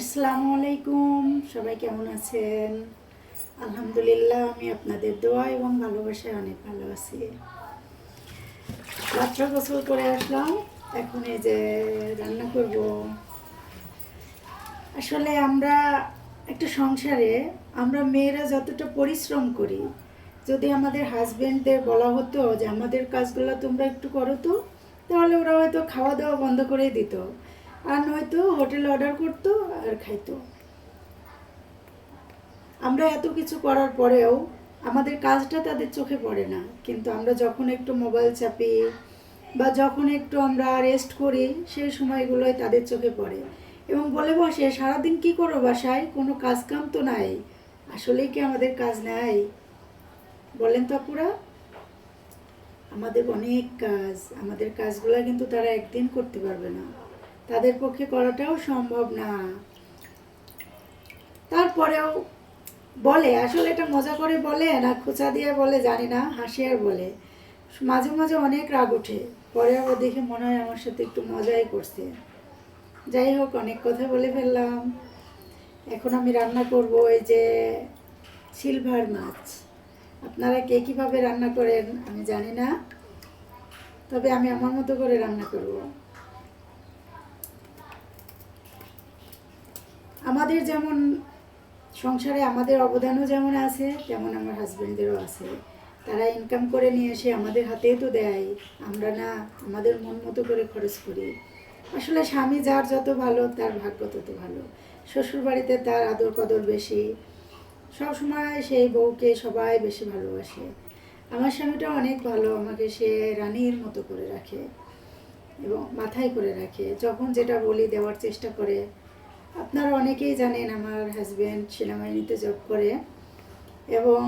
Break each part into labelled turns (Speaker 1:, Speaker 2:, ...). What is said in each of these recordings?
Speaker 1: আসসালামু আলাইকুম সবাই কেমন আছেন? আলহামদুলিল্লাহ, আমি আপনাদের দোয়া এবং ভালোবাসায় অনেক ভালো আছি। রাত্রে গোসল করে আসলাম। এখন এই যে রান্না করব। আসলে আমরা একটা সংসারে আমরা মেয়েরা যতটা পরিশ্রম করি, যদি আমাদের হাজবেন্ডদের বলা হতো যে আমাদের কাজগুলো তোমরা একটু করো তো, তাহলে ওরা হয়তো খাওয়া দাওয়া বন্ধ করে দিত। আর নয়তো হোটেল অর্ডার করতো আর খাইতো। আমরা এত কিছু করার পরেও আমাদের কাজটা তাদের চোখে পড়ে না। কিন্তু আমরা যখন একটু মোবাইল চাপি বা যখন একটু আমরা রেস্ট করি, সেই সময়গুলোয় তাদের চোখে পড়ে। এবং বলে বসে, সারাদিন কি করো বাসায়? কোনো কাজ কাম তো নাই। আসলেই কি আমাদের কাজ নাই? বলেন তো আপুরা, আমাদের অনেক কাজ। আমাদের কাজগুলো কিন্তু তারা একদিন করতে পারবে না। তাদের পক্ষে করাটাও সম্ভব না। তারপরেও বলে, আসলে এটা মজা করে বলে না, খোঁচা দিয়ে বলে, জানি না, হাসি আর বলে। মাঝে মাঝে অনেক রাগ ওঠে, পরে আবার দেখে মনে হয় আমার সাথে একটু মজাই করছে। যাই হোক, অনেক কথা বলে ফেললাম। এখন আমি রান্না করব এই যে সিলভার মাছ। আপনারা কে কীভাবে রান্না করেন আমি জানি না, তবে আমি আমার মতো করে রান্না করব। আমাদের যেমন সংসারে আমাদের অবদানও যেমন আছে, তেমন আমার হাজবেন্ডদেরও আছে। তারা ইনকাম করে নিয়ে এসে আমাদের হাতেই তো দেয়। আমরা না আমাদের মন মতো করে খরচ করি। আসলে স্বামী যার যত ভালো, তার ভাগ্য তত ভালো। শ্বশুর বাড়িতে তার আদর কদর বেশি। সব সময় সেই বউকে সবাই বেশি ভালোবাসে। আমার স্বামীটা অনেক ভালো, আমাকে সে রানীর মতো করে রাখে এবং মাথায় করে রাখে। যখন যেটা বলি দেওয়ার চেষ্টা করে আপনারা অনেকেই জানেন আমার হাজব্যান্ড সেনাবাহিনীতে জব করে এবং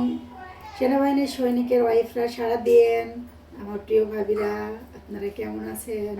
Speaker 1: সেনাবাহিনীর সৈনিকের ওয়াইফরা সারা দিন। আমার প্রিয় ভাবিরা, আপনারা কেমন আছেন?